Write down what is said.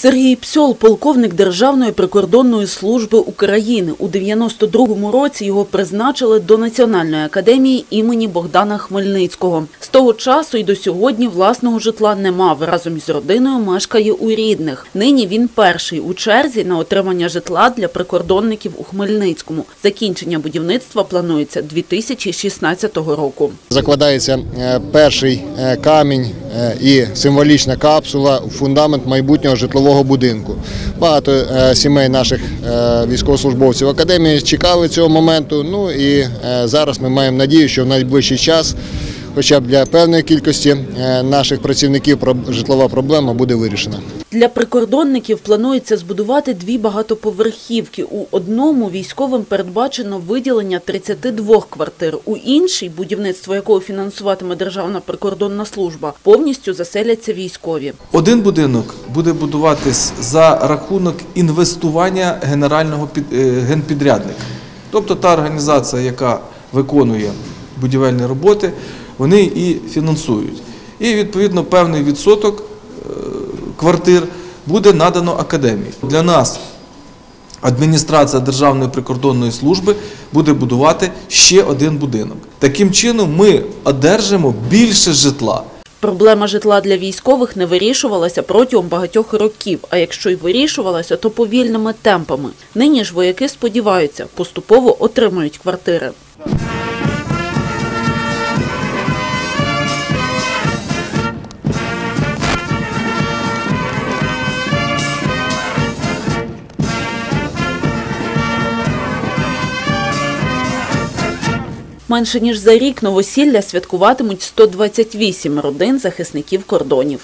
Сергій Псьол, полковник Державної прикордонної служби України. У 92-му році його призначили до Національної академії імені Богдана Хмельницького. З того часу і до сьогодні власного житла не мав. Разом із родиною мешкає у рідних. Нині він перший у черзі на отримання житла для прикордонників у Хмельницькому. Закінчення будівництва планується 2016 року. Закладається е, перший е, камінь і символічна капсула у фундамент майбутнього житлового будинку. Багато е, сімей наших е, військовослужбовців академії чекали цього моменту. Ну і е, зараз ми маємо надію, що в найближчий час, хоча б для певної кількості е, наших працівників, про- житлова проблема буде вирішена. Для прикордонників планується збудувати дві багатоповерхівки. У одному військовим передбачено виділення 32 квартир, у іншій, будівництво якого фінансуватиме Державна прикордонна служба, повністю заселяться військові. Один будинок буде будуватись за рахунок інвестування генерального під- е, генпідрядника. Тобто та організація, яка виконує будівельні роботи, вони і фінансують. І відповідно певний відсоток е, квартир буде надано академії. Для нас адміністрація Державної прикордонної служби буде будувати ще один будинок. Таким чином ми одержимо більше житла. Проблема житла для військових не вирішувалася протягом багатьох років, а якщо й вирішувалася, то повільними темпами. Нині ж вояки сподіваються, поступово отримують квартири. Менше ніж за рік новосілля святкуватимуть 128 родин захисників кордонів.